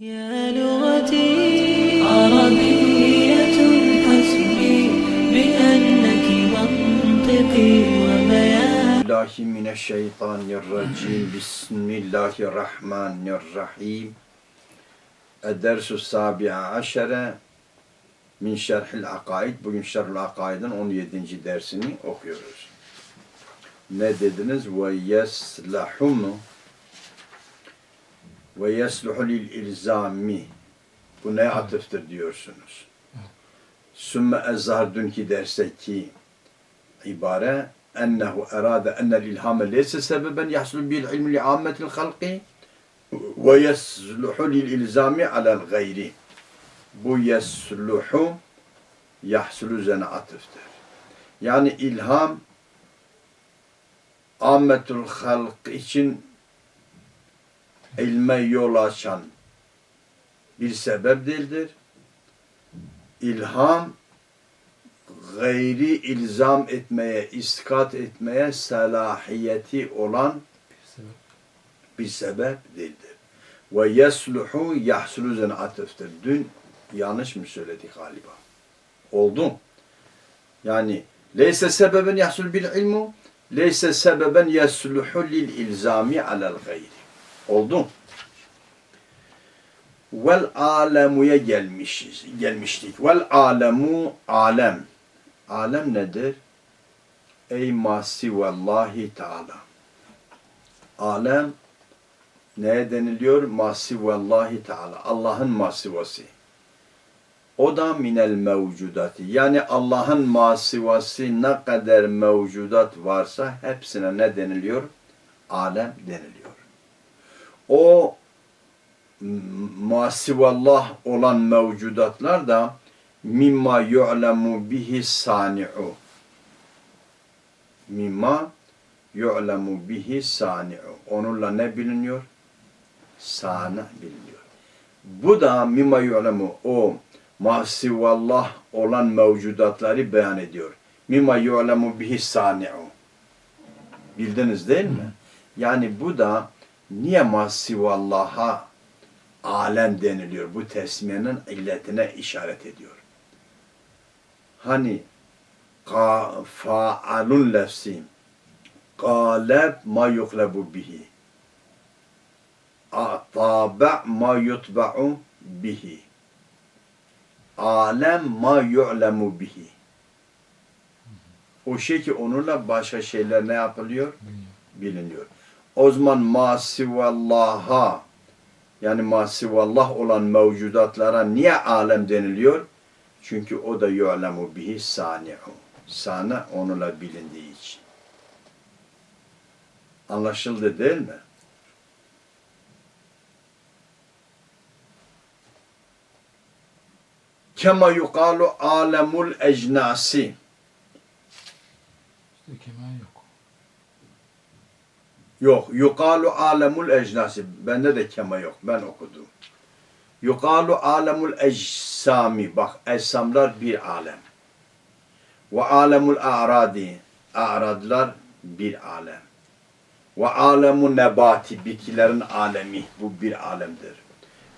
يا لغتي عربية حسبي بأنك منطقي وبيان billahi mineşşeytanirracim. Bismillahirrahmanirrahim. Edersü sabi'a aşere min şerhil akaid. Bugün şerhül akaidin 17. dersini okuyoruz. Ne dediniz? Ve yeslahu mu? ve yesluhu lil ilzami. Bu ne atıftır diyorsunuz. Sümme ezzar dünkü dersteki ibare ennehu erade ennel ilhame leyse sebeben yahsul bil ilmi li ammetil halqi ve yesluhu lil ilzami alel gayri. Bu yesluhu yahsulu üzerine atıftır. Yani ilham ammetul halk için ilme yol açan bir sebep değildir. İlham gayri ilzam etmeye, iskat etmeye salahiyeti olan bir sebep değildir. Ve yesluhu yahsulu üzerine atıftır. Dün yanlış mı söyledik galiba? Oldu. Yani leyse sebeben yahsul bil ilmu leyse sebeben yesluhu lil ilzami alel gayri. Oldu. Vel alemuya gelmişiz, gelmiştik. Vel alemu alem. Alem nedir? Ey masi vallahi teala. Alem neye deniliyor? Masi vallahi teala. Allah'ın masivası. O da minel mevcudati. Yani Allah'ın masivası ne kadar mevcudat varsa hepsine ne deniliyor? Alem deniliyor. O masivallah olan mevcudatlar da mimma yu'lemu bihi sani'u. Mimma yu'lemu bihi sani'u. Onunla ne biliniyor? Sana biliniyor. Bu da mimma yu'lemu o masivallah olan mevcudatları beyan ediyor. Mimma yu'lemu bihi sani'u. Bildiniz değil mi? Yani bu da niye masivallaha alem deniliyor? Bu tesmiyenin illetine işaret ediyor. Hani faalun lefsi galeb ma yuklebu bihi tabe ma yutba'u bihi alem ma yu'lemu bihi o şey ki onunla başka şeyler ne yapılıyor? Biliniyor. O zaman masivallaha yani masivallah olan mevcudatlara niye alem deniliyor? Çünkü o da yu'lemu bihi sani'u. Sana onunla bilindiği için. Anlaşıldı değil mi? Kema yukalu alemul ecnasi. İşte keman yok. Yok. Yukalu alemul ecnasi. Bende de kema yok. Ben okudum. Yukalu alemul eczami. Bak ecsamlar bir alem. Ve alemul a'radi. A'radlar bir alem. Ve alemul nebati. Bitkilerin alemi. Bu bir alemdir.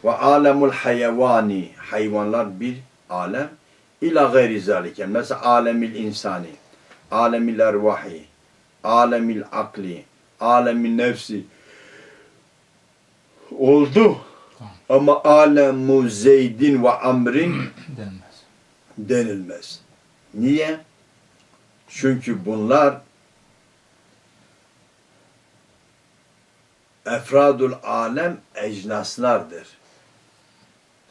Ve alemul hayvani. Hayvanlar bir alem. İla gayri zalike. Mesela alemil insani. Alemil ervahi. Alemil akli alemin nefsi oldu. Tamam. Ama alemu zeydin ve amrin Denmez. denilmez. Niye? Çünkü bunlar efradul alem ecnaslardır.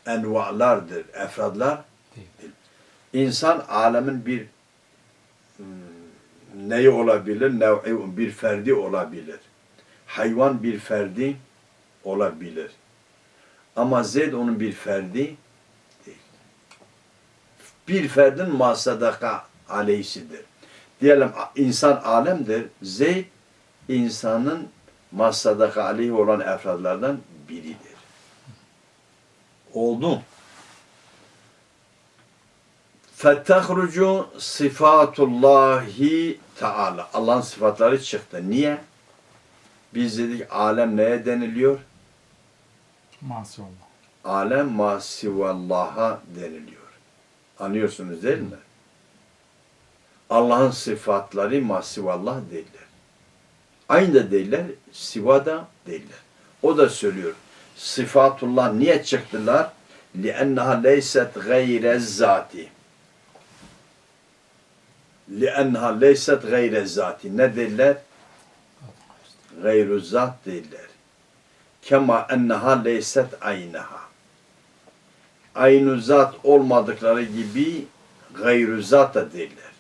Envalardır. Efradlar Değil. İnsan alemin bir hmm, neyi olabilir? Bir ferdi olabilir. Hayvan bir ferdi olabilir. Ama Zeyd onun bir ferdi değil. Bir ferdin masadaka aleyhisidir. Diyelim insan alemdir. Zeyd insanın masadaka aleyhi olan efradlardan biridir. Oldu. Fetehrucu sıfatullahi Teala. Allah'ın sıfatları çıktı. Niye? Biz dedik alem neye deniliyor? Masi olma. alem masivallaha deniliyor. Anlıyorsunuz değil mi? Allah'ın sıfatları masivallah değiller. Aynı da değiller, siva da değiller. O da söylüyor. Sıfatullah niye çıktılar? لِأَنَّهَا لَيْسَتْ غَيْرَ الزَّاتِ لِأَنَّهَا لَيْسَتْ غَيْرَ الزَّاتِ Ne değiller? Gayru zat değiller. Kema enneha leyset aynaha. Aynı zat olmadıkları gibi gayru zat da değiller.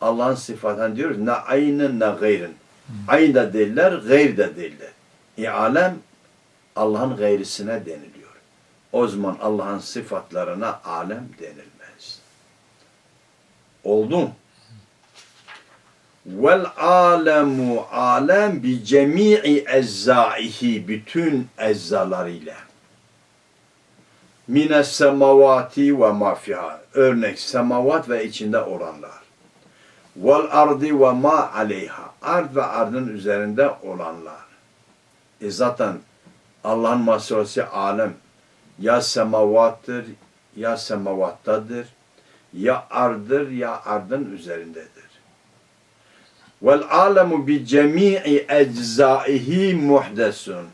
Allah'ın sıfatını diyoruz ne aynı ne gayrın. Aynı da değiller, gayr de değiller. E alem Allah'ın gayrisine deniliyor. O zaman Allah'ın sıfatlarına alem denilmez. Oldu mu? Vel alemu alem bi cemi'i ezzaihi bütün eczalarıyla. Mine semavati ve ma fiha. Örnek semavat ve içinde olanlar. Vel ardi ve ma aleyha. Ard ve ardın üzerinde olanlar. E zaten Allah'ın masrası alem ya semavattır ya semavattadır ya ardır ya ardın üzerindedir. Vel alemu bi cemi'i eczaihi muhdesun.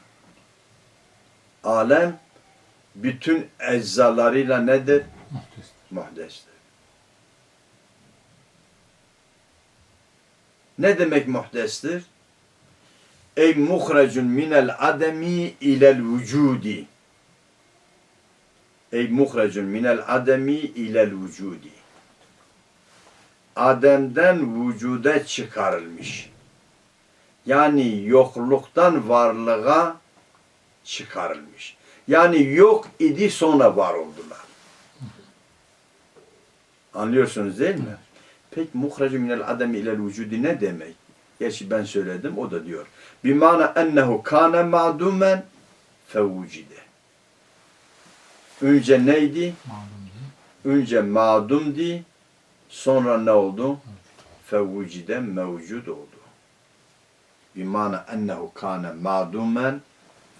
Alem bütün eczalarıyla nedir? Muhtes. Muhdestir. Ne demek muhdestir? Ey muhrecun minel ademi ilel vücudi. Ey muhrecun minel ademi ilel vücudi. Adem'den vücuda çıkarılmış. Yani yokluktan varlığa çıkarılmış. Yani yok idi sonra var oldular. Anlıyorsunuz değil mi? Peki muhrecun minel ademi ilel vücudi ne demek? Gerçi ben söyledim o da diyor. Bimana ennehu kâne ma'dumen fevvucide. Önce neydi? Önce ma'dumdi, sonra ne oldu? Fevvucide mevcud oldu. Bimana ennehu kâne ma'dumen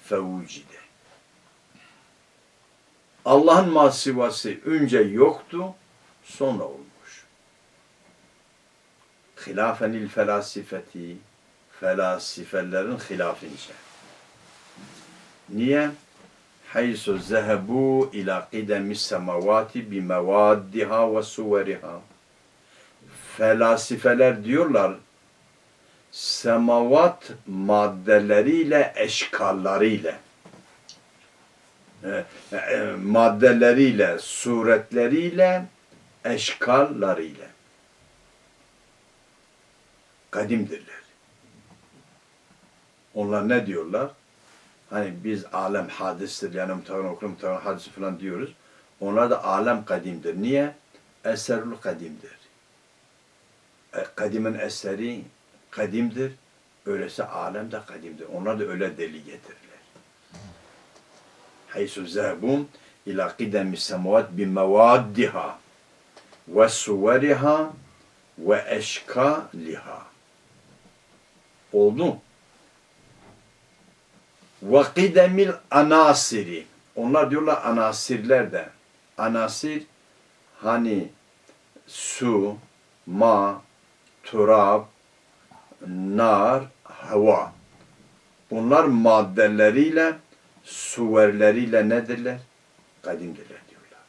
fevvucide. Allah'ın masivası önce yoktu, sonra olmuş. Hilafenil felasifeti, felasifelerin hilafınca. Niye? Haysu zehebu ila qidemi semavati bi mevaddiha ve suveriha. Felasifeler diyorlar, semavat maddeleriyle, eşkallarıyla, e, e, maddeleriyle, suretleriyle, eşkallarıyla kadimdirler. Onlar ne diyorlar? Hani biz alem hadistir yani muhtemelen okurum hadisi falan diyoruz. Onlar da alem kadimdir. Niye? Eserul kadimdir. E, kadimin eseri kadimdir. Öyleyse alem de kadimdir. Onlar da öyle deli getirirler. Haysu zehbun ila kidemi semavat bi mevaddiha ve suveriha ve eşkaliha. Oldu? Ve kidemil anasiri. Onlar diyorlar anasirler de. Anasir hani su, ma, turab, nar, hava. Bunlar maddeleriyle, suverleriyle nedirler? Kadimdirler diyorlar.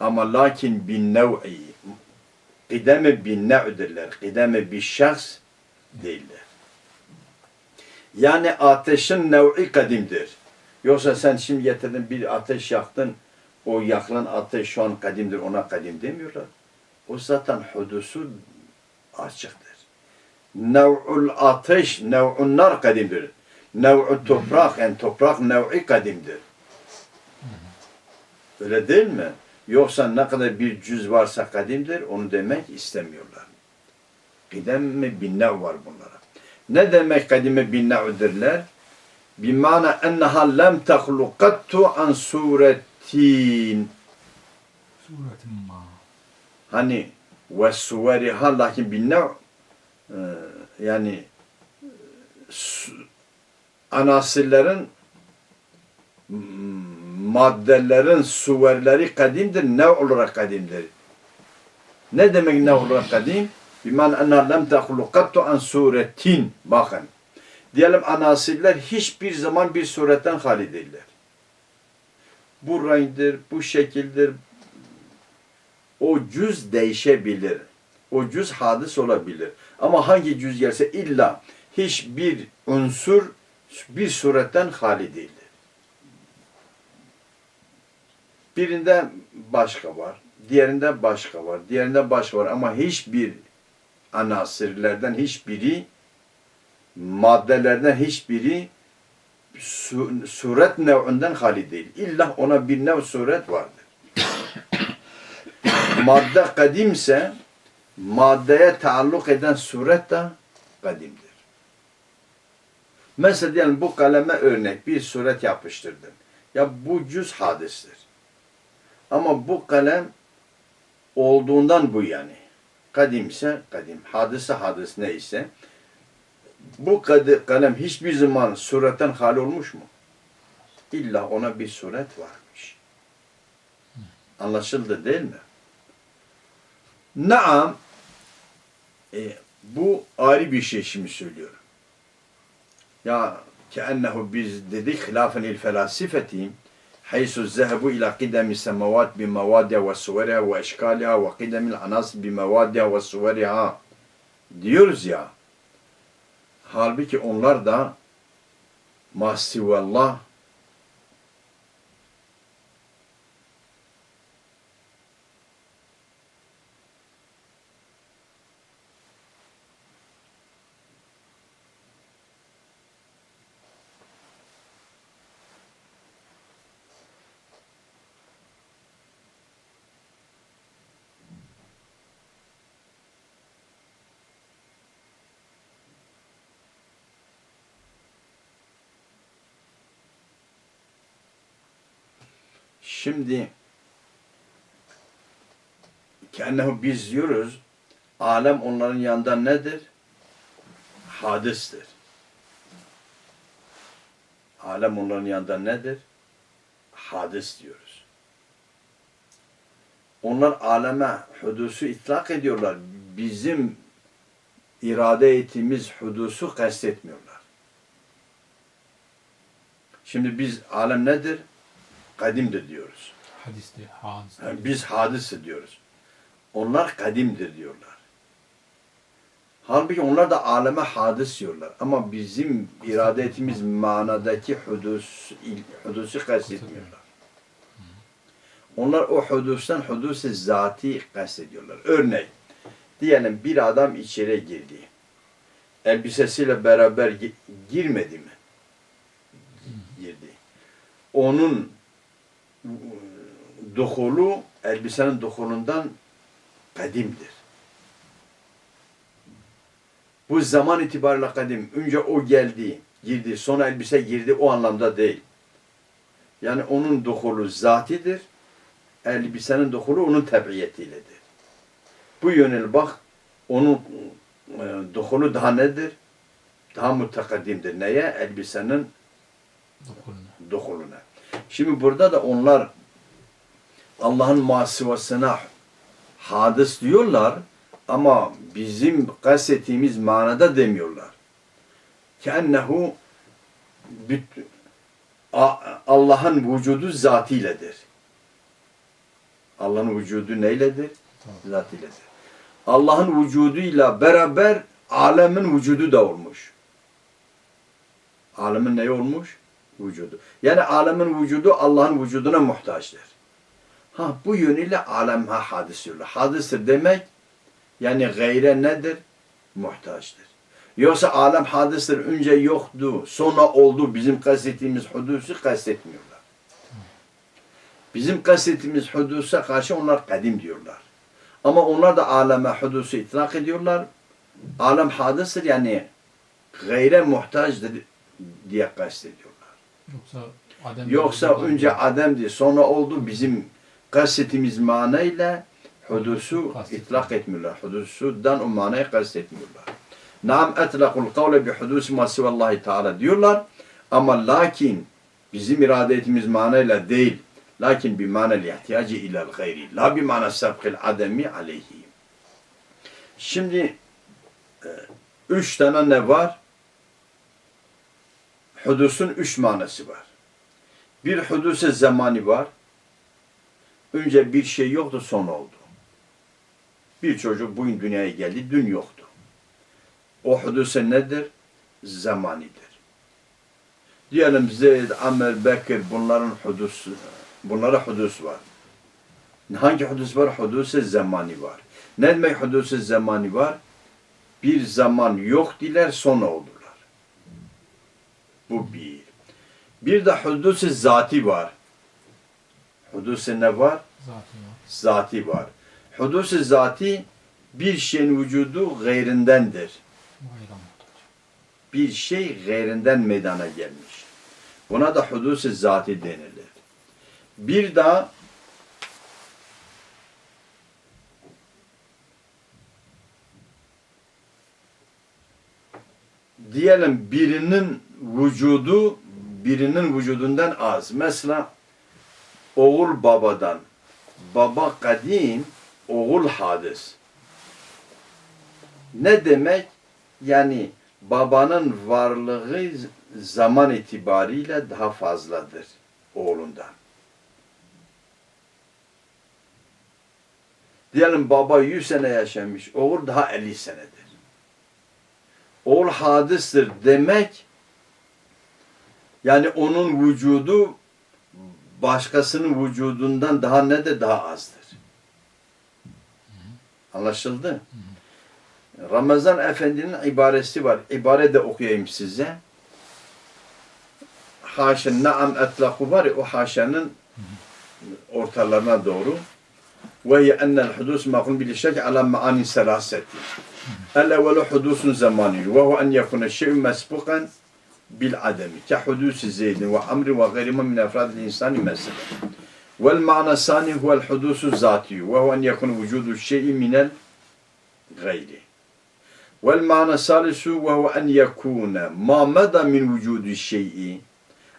Ama lakin bin nev'i, kideme bin nev'dirler. Kideme bir şahs değiller. Yani ateşin nev'i kadimdir. Yoksa sen şimdi getirdin bir ateş yaktın, o yakılan ateş şu an kadimdir, ona kadim demiyorlar. O zaten hudusu açıktır. Nev'ul ateş, nev'un nar kadimdir. Nev'u toprak, yani toprak nev'i kadimdir. Öyle değil mi? Yoksa ne kadar bir cüz varsa kadimdir, onu demek istemiyorlar. Kidem mi bin nev var bunlara. Ne demek kadime bin nev'dirler? Bimana enneha lem tehlukattu an suretin. Suretin ma. Hani ve suveriha lakin bin nev e, yani m- maddelerin suverleri kadimdir, ne olarak kadimdir. Ne demek ne olarak kadim? Biman enna lem tehulu kattu an suretin. Bakın. Diyelim anasiller hiçbir zaman bir suretten hali değiller. Bu renktir, bu şekildir. O cüz değişebilir. O cüz hadis olabilir. Ama hangi cüz gelse illa hiçbir unsur bir suretten hali değildir. Birinde başka var, diğerinde başka var, diğerinde başka var ama hiçbir anasirlerden hiçbiri maddelerden hiçbiri su- suret nev'inden hali değil. İlla ona bir nev suret vardır. Madde kadimse maddeye taalluk eden suret de kadimdir. Mesela diyelim bu kaleme örnek bir suret yapıştırdın. Ya bu cüz hadistir. Ama bu kalem olduğundan bu yani. Kadimse kadim, hadise hadis neyse. Bu kalem hiçbir zaman suretten hali olmuş mu? İlla ona bir suret varmış. Anlaşıldı değil mi? Naam e, bu ayrı bir şey şimdi söylüyorum. Ya ki keennehu biz dedik hilafenil felasifeti haysu zehebu ila kidemi semavat bi mevadiha ve suveriha ve eşkaliha ve kidemil anas bi mevadiha ve suveriha diyoruz ya. Halbuki onlar da mahsivallah Şimdi kendihu biz diyoruz alem onların yanında nedir? Hadistir. Alem onların yanında nedir? Hadis diyoruz. Onlar aleme hudusu itlak ediyorlar. Bizim irade ettiğimiz hudusu kastetmiyorlar. Şimdi biz alem nedir? Kadimdir diyoruz. Hadiste, hadiste. Yani biz hadisi diyoruz. Onlar kadimdir diyorlar. Halbuki onlar da aleme hadis diyorlar. Ama bizim irade ettiğimiz manadaki hudus, hudusu kastetmiyorlar. Onlar o hudustan hudusu zati kastediyorlar. Örnek, diyelim bir adam içeri girdi. Elbisesiyle beraber gi- girmedi mi? Girdi. Onun dokulu elbisenin dokulundan kadimdir. Bu zaman itibariyle kadim. Önce o geldi, girdi, sonra elbise girdi o anlamda değil. Yani onun dokulu zatidir. Elbisenin dokulu onun tebiyetiyledir. Bu yönel bak onun e, dokulu daha nedir? Daha mütekaddimdir. Neye? Elbisenin Dokuluna. dokuluna. Şimdi burada da onlar Allah'ın masivasına hadis diyorlar ama bizim kastettiğimiz manada demiyorlar. Kennehu Allah'ın vücudu zatiyledir. Allah'ın vücudu neyledir? Zatiyledir. Allah'ın vücuduyla beraber alemin vücudu da olmuş. Alemin ne olmuş? Vücudu. Yani alemin vücudu Allah'ın vücuduna muhtaçtır. Ha bu yönüyle alem ha hadis diyorlar. Hadistir demek yani gayre nedir? Muhtaçtır. Yoksa alem hadistir önce yoktu, sonra oldu. Bizim kastettiğimiz hudusu kastetmiyorlar. Bizim kastettiğimiz hudusa karşı onlar kadim diyorlar. Ama onlar da aleme hudusu itlak ediyorlar. Alem hadistir yani gayre muhtaçtır diye kastediyorlar. Yoksa Adem Yoksa önce Adem'di sonra oldu bizim kastettiğimiz manayla hudusu itlak etmiyorlar. Hudusudan o manayı kastetmiyorlar. Nam etlakul kavle bi hudusi ma sivallahi teala diyorlar. Ama lakin Bizim irade ettiğimiz manayla değil. Lakin bir manel ihtiyacı ilal gayri. La bir mana sabkil ademi aleyhi. Şimdi e, üç tane ne var? Hudusun üç manası var. Bir hudus zamanı var. Önce bir şey yoktu son oldu. Bir çocuk bugün dünyaya geldi, dün yoktu. O huduse nedir? Zamanidir. Diyelim Zeyd, Amr, Bekir bunların hudus, bunlara hudus var. Hangi hudus var? Hudus zamanı var. Ne demek hudus zamanı var? Bir zaman yok diler sonra oldular. Bu bir. Bir de hudus zati var. Hudus ne var? Zaten var. Zati var. Hudus zati bir şeyin vücudu gayrindendir. Bir şey gayrinden meydana gelmiş. Buna da hudus-ı zati denilir. Bir daha diyelim birinin vücudu birinin vücudundan az. Mesela oğul babadan, baba kadim, oğul hadis. Ne demek? Yani babanın varlığı zaman itibariyle daha fazladır oğlundan. Diyelim baba 100 sene yaşamış, oğul daha 50 senedir. Oğul hadistir demek, yani onun vücudu başkasının vücudundan daha ne de daha azdır. Anlaşıldı? Ramazan Efendi'nin ibaresi var. İbare de okuyayım size. Haşin naam etlaku var o haşanın ortalarına doğru. Ve ennel hudus makul bil şek ala maani selaseti. El evvelu hudusun zamani ve hu en yekune şey'un mesbukan bil ademi ke hudusi zeydin ve amri ve garima min efradil insani mesela. Vel ma'na sani huvel hudusu zati ve huven yakun vücudu şeyi minel gayri. Vel ma'na salisu ve huven yakune ma meda min vücudu şeyi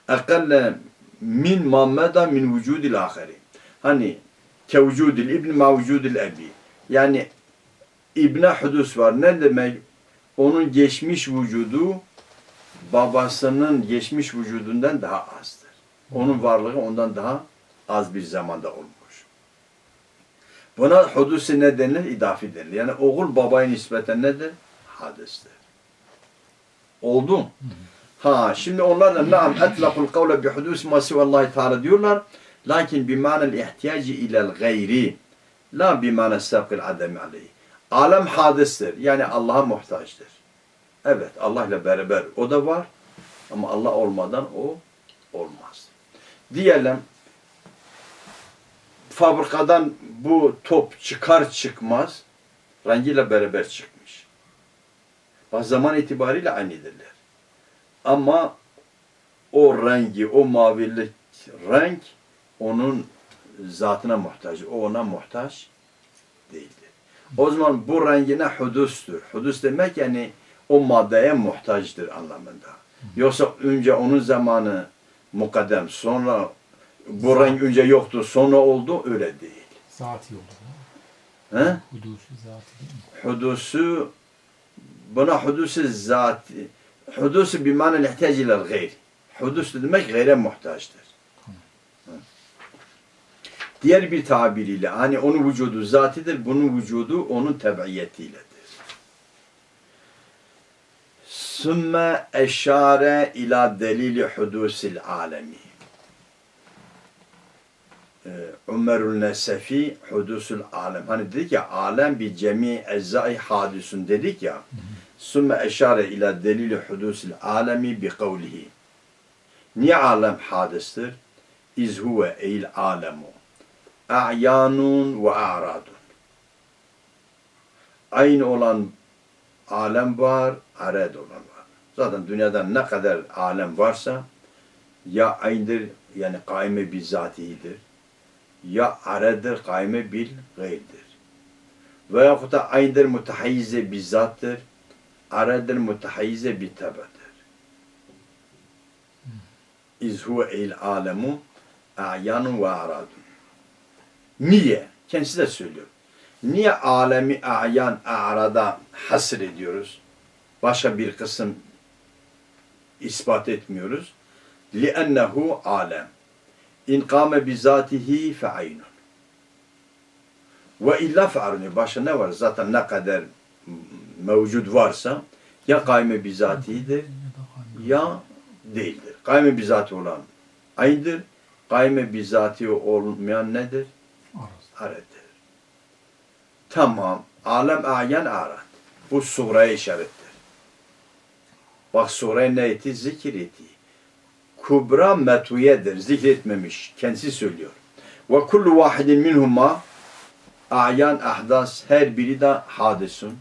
akalle min ma meda min vücudil ahari. Hani ke vücudil ibn ma vücudil ebi. Yani ibne hudus var. Ne demek? Onun geçmiş vücudu babasının geçmiş vücudundan daha azdır onun varlığı ondan daha az bir zamanda olmuş buna hudusi ne denir? İdafi denilir. Yani oğul babaya nispeten nedir? hadistir. Oldu mu? Ha şimdi onlar da naam etlakul kavle bi hudus ma sivallahi teala diyorlar. Lakin bi manel ihtiyacı ilel gayri. La bi manel sabkil ademi aleyhi. Alem hadistir. Yani Allah'a muhtaçtır. Evet Allah ile beraber o da var. Ama Allah olmadan o olmaz. Diyelim fabrikadan bu top çıkar çıkmaz rengiyle beraber çıkmış. Bak zaman itibariyle aynıdırlar. Ama o rengi, o mavilik renk onun zatına muhtaç. O ona muhtaç değildir. O zaman bu rengine hudustur. Hudus demek yani o maddeye muhtaçtır anlamında. Yoksa önce onun zamanı mukaddem, sonra bu renk önce yoktu, sonra oldu öyle değil. Zati ha? He? Hudusu zati hudusu buna hudusu zati hudusu bir mana ihtiyaç ile gayr. Hudus demek gayre muhtaçtır. Diğer bir tabiriyle hani onun vücudu zatidir, bunun vücudu onun tebaiyetiyledir. Sümme eşare ila delili hudusil alemi. Ee, Ömerül Nesefi Hudusul Alem. Hani dedik ya alem bir cemi eczai hadisun dedik ya. Sümme eşare ila delili hudusul alemi bi kavlihi. Niye alem hadistir? İz huve eil alemu. A'yanun ve a'radun. Aynı olan alem var, arad olan var. Zaten dünyada ne kadar alem varsa ya aynıdır yani kaime bizzatihidir ya aradır kaime bil gayrdir. Veyahut da aynıdır mutahayyize bizzattır. Aradır mutahayyize bir tabadır. iz huve il alemu a'yanun ve aradun. Niye? Kendisi de söylüyor. Niye alemi a'yan a'rada hasır ediyoruz? Başka bir kısım ispat etmiyoruz. لِأَنَّهُ alem. İn kâme bizatihi fe'aynun. Ve illa fe'aruni. Başka ne var? Zaten ne kadar mevcut varsa ya kayme bizatihidir Ya da hangi? ya değildir. Kayme bizati olan aynıdır. Kayme bizati olmayan nedir? Arası. Arettir. Tamam. Alem ayan arat. Bu sureye işarettir. Bak sure ne etti? Kubra metuyedir. Zikretmemiş. Kendisi söylüyor. Ve kullu vahidin minhuma ayan ahdas. Her biri de hadisun.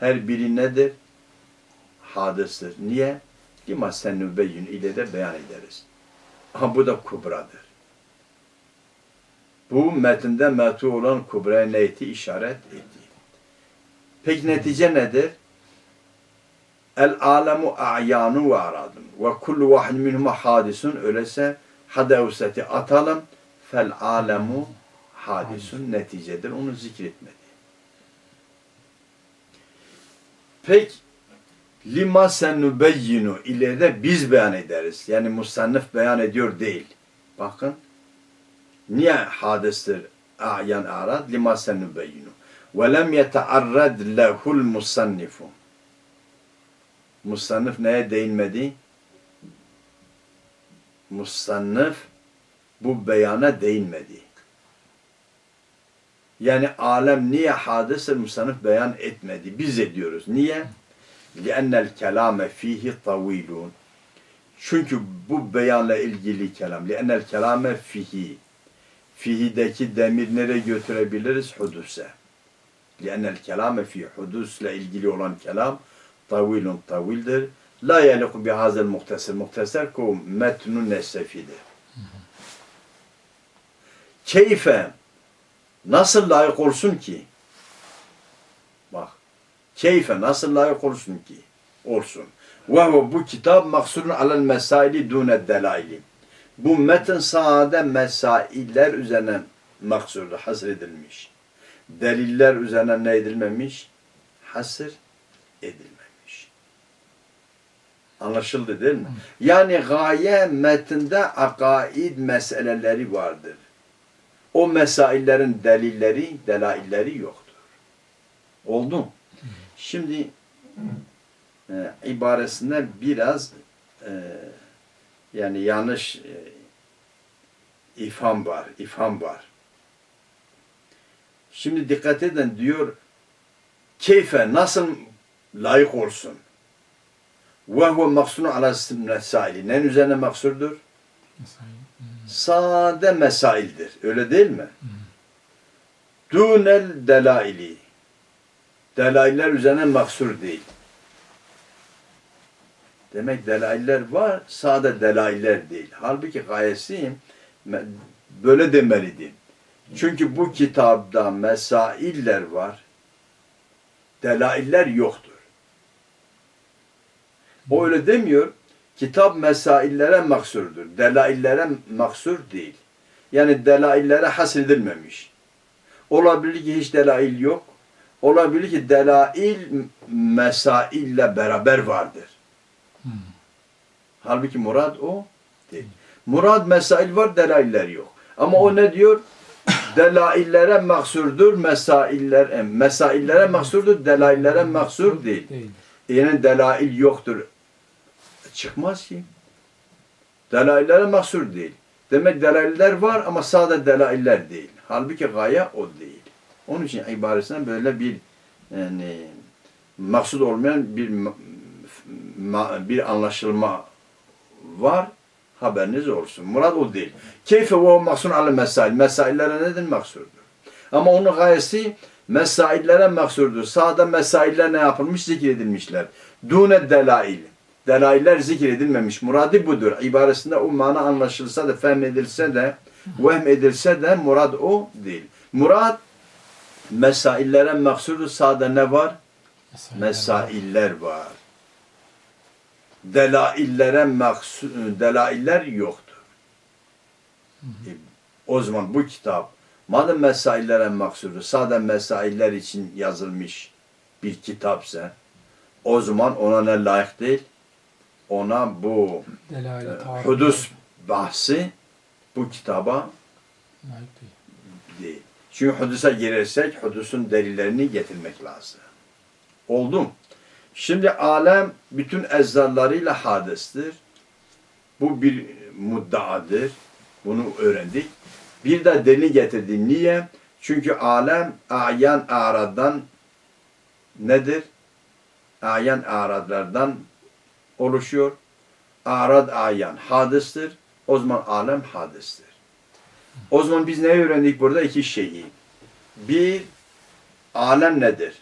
Her biri nedir? Hadistir. Niye? Lima sennübeyyün ile de beyan ederiz. Ha bu da kubradır. Bu metinde metu olan kubra neyti işaret etti. Peki netice nedir? El alemu a'yanu ve aradun. Ve kullu vahid minhuma hadisun. Öyleyse hadevseti atalım. Fel alemu hadisun neticedir. Onu zikretmedi. Peki lima senübeyyinu ileride biz beyan ederiz. Yani musannif beyan ediyor değil. Bakın niye hadistir a'yan arad lima senübeyyinu ve lem yetearrad lehul musannifu musannif neye değinmedi? Musannif bu beyana değinmedi. Yani alem niye hadistir musannif beyan etmedi. Biz ediyoruz. Niye? لِأَنَّ الْكَلَامَ ف۪يهِ طَو۪يلٌ Çünkü bu beyanla ilgili kelam. لِأَنَّ الْكَلَامَ ف۪يهِ Fihideki demir nereye götürebiliriz? Huduse. لِأَنَّ الْكَلَامَ ف۪ي Hudusla ilgili olan kelam tavilun tavildir. La yeliku bihazel muhtesir. Muhtesir ku metnun nesefidir. Keyfe nasıl layık olsun ki? Bak. Keyfe nasıl layık olsun ki? Olsun. Ve bu kitap maksurun alel mesaili dune delaili. Bu metin sade mesailler üzerine maksurdu, hasredilmiş. Deliller üzerine ne edilmemiş? Hasır edilmemiş. Anlaşıldı değil mi? Yani gaye metinde akaid meseleleri vardır. O mesaillerin delilleri, delailleri yoktur. Oldu? Şimdi e, ibaresinde biraz e, yani yanlış e, ifham var, ifham var. Şimdi dikkat edin diyor keyfe nasıl layık olsun? Ve huve maksunu ala mesaili. Ne üzerine maksurdur? Sade mesaildir. Öyle değil mi? Dunel delaili. Delailler üzerine maksur değil. Demek delailler var, sade delailler değil. Halbuki gayesi me- böyle demeliydi. Çünkü bu kitapta mesailler var, delailler yoktur. O öyle demiyor. Kitap mesaillere maksurdur. Delaillere maksur değil. Yani delaillere hasredilmemiş. Olabilir ki hiç delail yok. Olabilir ki delail mesaille beraber vardır. Hmm. Halbuki murad o değil. Murad mesail var, delailler yok. Ama o ne diyor? Delaillere maksurdur, mesailler, mesaillere maksurdur, delaillere maksur değil. Değil. Yani delail yoktur. Çıkmaz ki. Delaillere mahsur değil. Demek delailler var ama sade delailler değil. Halbuki gaye o değil. Onun için ibaresinde böyle bir yani maksud olmayan bir bir anlaşılma var. Haberiniz olsun. Murad o değil. Keyfe ve mahsun ala mesail. Mesaillere nedir? Maksurdur. Ama onun gayesi mesaillere maksurdur. Sağda mesailler ne yapılmış? Zikredilmişler. Dune delail. Delailler zikredilmemiş. Muradı budur. İbaresinde o mana anlaşılsa da, fehmedilse de, vehm edilse de murad o değil. Murad mesaillere maksurdur. Sağda ne var? Mesela Mesailler var. delaillere maksu, delailler yoktur. E, o zaman bu kitap madem mesaillere maksudu, sade mesailler için yazılmış bir kitapsa o zaman ona ne layık değil? Ona bu e, hudus bahsi bu kitaba değil. Çünkü hudusa girersek hudusun delillerini getirmek lazım. Oldu mu? Şimdi alem bütün ezzarlarıyla hadistir. Bu bir muddaadır. Bunu öğrendik. Bir de delil getirdi. Niye? Çünkü alem ayan aradan nedir? Ayan aradlardan oluşuyor. Arad ayan hadistir. O zaman alem hadistir. O zaman biz ne öğrendik burada? İki şeyi. Bir, alem nedir?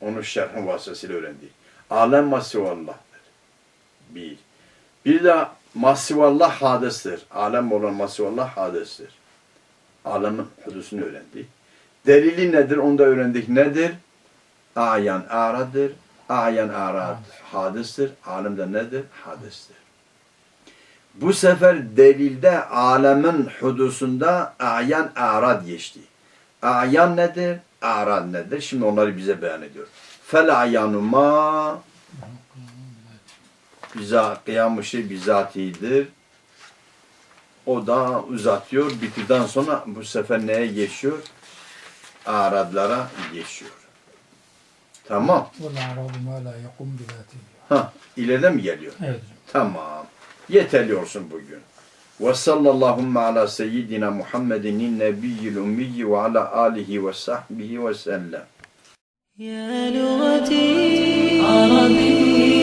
Onu şerhin vasıtasıyla öğrendik. Alem masivallah'tır. Bir. Bir de masivallah hadistir. Alem olan masivallah hadistir. Alemin hudusunu öğrendik. Delili nedir? Onu da öğrendik. Nedir? Ayan aradır. Ayan arad hadistir. Alem de nedir? Hadistir. Bu sefer delilde alemin hudusunda ayan arad geçti. Ayan nedir? Arad nedir? Şimdi onları bize beyan ediyor. Fel ayanu ma biza kıyamışı bizatidir. O da uzatıyor. Bitirdikten sonra bu sefer neye geçiyor? Aradlara geçiyor. Tamam. Ha, ileride mi geliyor? Evet. Tamam. Yeterliyorsun bugün. Ve sallallahumme ala seyyidina Muhammedin nebiyyil ummiyyi ve ala alihi ve sahbihi ve sellem. Ya lügati Arabi